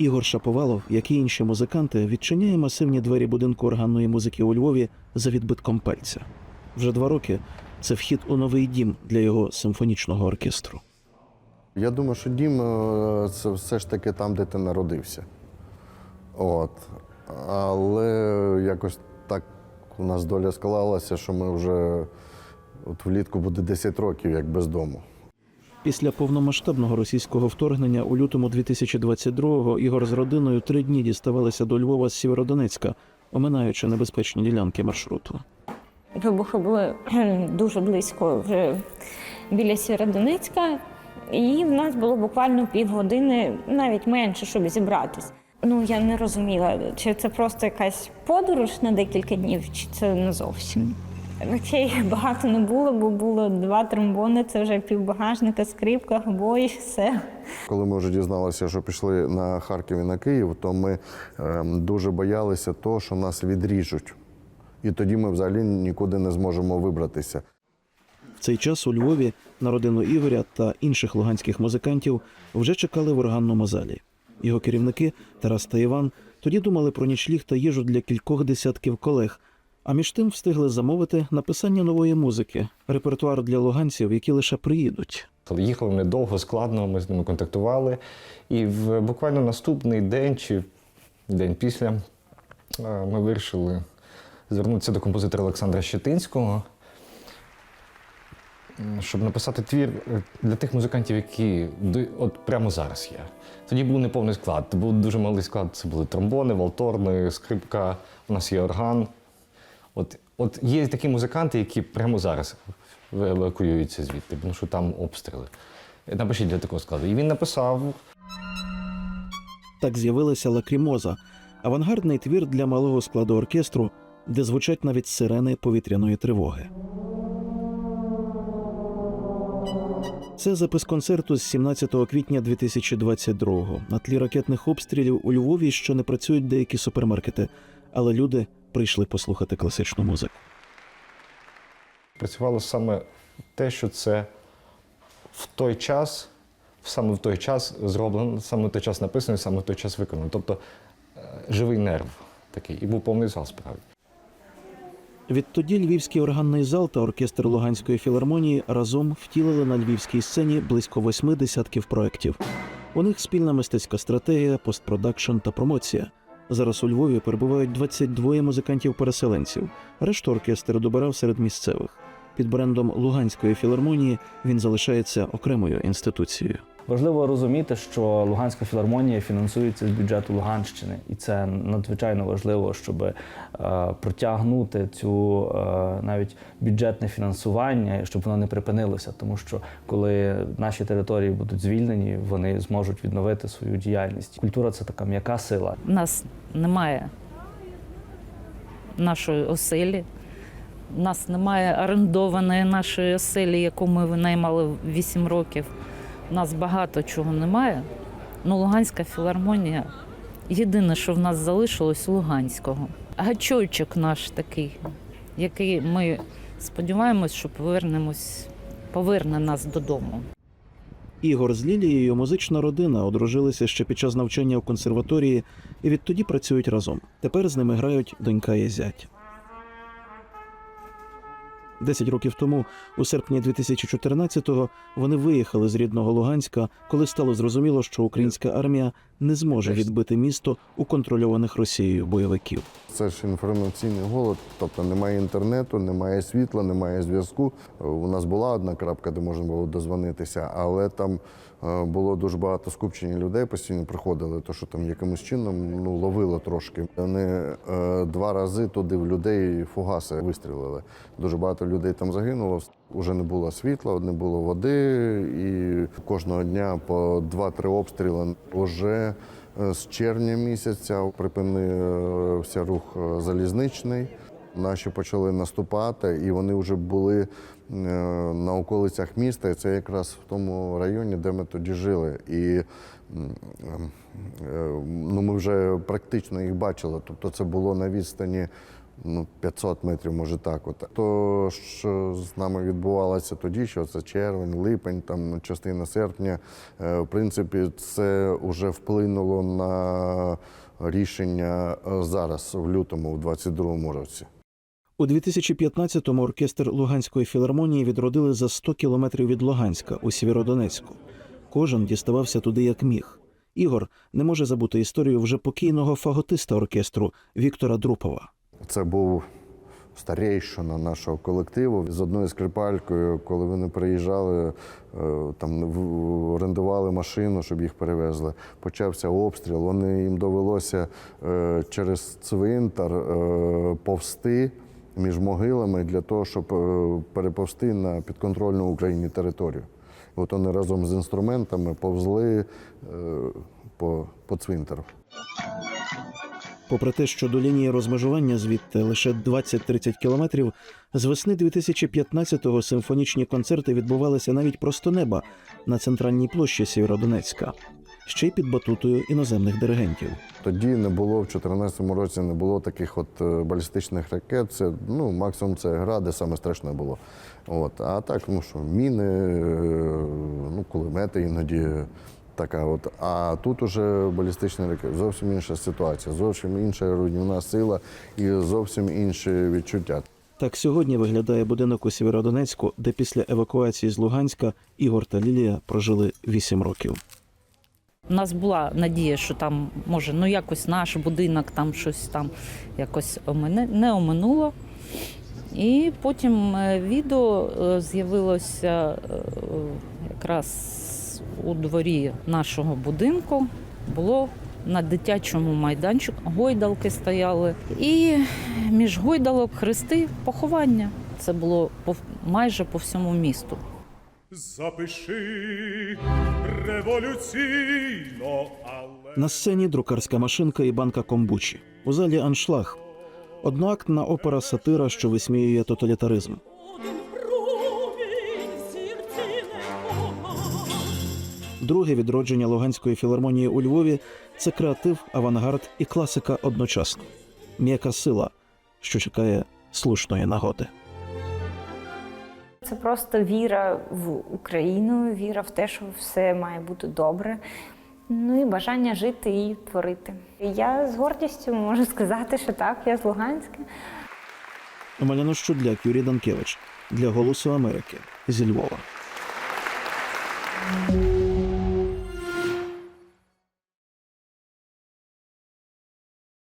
Ігор Шаповалов, як і інші музиканти, відчиняє масивні двері будинку органної музики у Львові за відбитком пальця. Вже два роки це вхід у новий дім для його симфонічного оркестру. Я думаю, що дім е, це все ж таки там, де ти народився. От. Але якось так у нас доля склалася, що ми вже от влітку буде 10 років як без дому. Після повномасштабного російського вторгнення у лютому 2022-го Ігор з родиною три дні діставалися до Львова з Сєвєродонецька, оминаючи небезпечні ділянки маршруту. Вибухи були дуже близько вже біля Сєвєродонецька, і в нас було буквально півгодини, навіть менше, щоб зібратись. Ну я не розуміла, чи це просто якась подорож на декілька днів, чи це не зовсім. Речей багато не було, бо було два тромбони, це вже півбагажника, скрипка, бой, все. Коли ми вже дізналися, що пішли на Харків і на Київ, то ми е, дуже боялися того, що нас відріжуть. І тоді ми взагалі нікуди не зможемо вибратися. В цей час у Львові на родину Ігоря та інших луганських музикантів вже чекали в органному залі. Його керівники Тарас та Іван тоді думали про нічліг та їжу для кількох десятків колег. А між тим встигли замовити написання нової музики, репертуар для луганців, які лише приїдуть. Їхали вони довго, складно, ми з ними контактували. І в буквально наступний день чи день після е, ми вирішили звернутися до композитора Олександра Щетинського, щоб написати твір е, для тих музикантів, які от прямо зараз є. Тоді був неповний склад, був дуже малий склад. Це були тромбони, валторни, скрипка, у нас є орган. От, от є такі музиканти, які прямо зараз евакуюються звідти, тому що там обстріли. Напишіть для такого складу. І він написав Так з'явилася лакрімоза, авангардний твір для малого складу оркестру, де звучать навіть сирени повітряної тривоги. Це запис концерту з 17 квітня 2022-го. На тлі ракетних обстрілів у Львові ще не працюють деякі супермаркети, але люди прийшли послухати класичну музику. працювало саме те, що це в той час, саме в той час зроблено, саме в той час написано, саме в той час виконано. Тобто е, живий нерв такий. І був повний зал справді. Відтоді Львівський органний зал та оркестр Луганської філармонії разом втілили на львівській сцені близько восьми десятків проєктів. У них спільна мистецька стратегія, постпродакшн та промоція. Зараз у Львові перебувають 22 музикантів-переселенців. Решту оркестр добирав серед місцевих. Під брендом Луганської філармонії він залишається окремою інституцією. Важливо розуміти, що Луганська філармонія фінансується з бюджету Луганщини, і це надзвичайно важливо, щоб е, протягнути цю е, навіть бюджетне фінансування, щоб воно не припинилося. Тому що коли наші території будуть звільнені, вони зможуть відновити свою діяльність. Культура це така м'яка сила. У нас немає нашої оселі. У нас немає орендованої нашої оселі, яку ми винаймали 8 років. Нас багато чого немає. Ну, Луганська філармонія єдине, що в нас залишилось Луганського. Гачойчик наш такий, який ми сподіваємось, що повернемось, поверне нас додому. Ігор з Лілією музична родина одружилися ще під час навчання у консерваторії і відтоді працюють разом. Тепер з ними грають донька і зять. Десять років тому, у серпні 2014-го, вони виїхали з рідного Луганська, коли стало зрозуміло, що українська армія не зможе відбити місто у контрольованих Росією бойовиків. Це ж інформаційний голод, тобто немає інтернету, немає світла, немає зв'язку. У нас була одна крапка, де можна було дозвонитися, але там е, було дуже багато скупчення людей, постійно приходили, то що там якимось чином ну, ловило трошки. Вони е, два рази туди в людей фугаси вистрілили. Дуже багато людей там загинуло. Уже не було світла, не було води, і кожного дня по два-три обстріли. Уже е, з червня місяця припинився рух е, залізничний. Наші почали наступати, і вони вже були е, на околицях міста. І це якраз в тому районі, де ми тоді жили. І е, ну, ми вже практично їх бачили. Тобто це було на відстані ну, 500 метрів, може так. От. То, що з нами відбувалося тоді, що це червень, липень, там частина серпня, е, в принципі, це вже вплинуло на рішення е, зараз, в лютому, в 22-му році. У 2015-му оркестр Луганської філармонії відродили за 100 кілометрів від Луганська у Сєвєродонецьку. Кожен діставався туди як міг. Ігор не може забути історію вже покійного фаготиста оркестру Віктора Друпова. Це був старейшина нашого колективу з одною скрипалькою, коли вони приїжджали, е, там орендували машину, щоб їх перевезли. Почався обстріл. Вони їм довелося е, через цвинтар е, повсти між могилами для того, щоб переповсти на підконтрольну Україні територію. От вони разом з інструментами повзли по, по цвинтару. Попри те, що до лінії розмежування звідти лише 20-30 кілометрів, з весни 2015-го симфонічні концерти відбувалися навіть просто неба на центральній площі Сєвєродонецька, ще й під батутою іноземних диригентів. Тоді не було в 2014 році, не було таких от е, балістичних ракет. Це ну максимум це гради, саме страшне було. От а так, ну що міни, е, ну кулемети іноді. Така от, а тут уже балістичні ракети. Зовсім інша ситуація, зовсім інша руйнівна сила і зовсім інші відчуття. Так сьогодні виглядає будинок у Сєвєродонецьку, де після евакуації з Луганська Ігор та Лілія прожили 8 років. У нас була надія, що там може ну якось наш будинок там щось там якось омине, не оминуло. І потім е, відео е, з'явилося е, у дворі нашого будинку. Було на дитячому майданчику гойдалки стояли. І між гойдалок хрести поховання. Це було майже по всьому місту. Запиши революційно, але На сцені друкарська машинка і банка комбучі. У залі аншлаг. Одноактна опера сатира, що висміює тоталітаризм. Друге відродження Луганської філармонії у Львові це креатив, авангард і класика одночасно. М'яка сила, що чекає слушної нагоди. Це просто віра в Україну, віра в те, що все має бути добре. Ну і бажання жити і творити. Я з гордістю можу сказати, що так, я з Луганська. Маляно Щудляк, Юрій Данкевич для Голосу Америки зі Львова.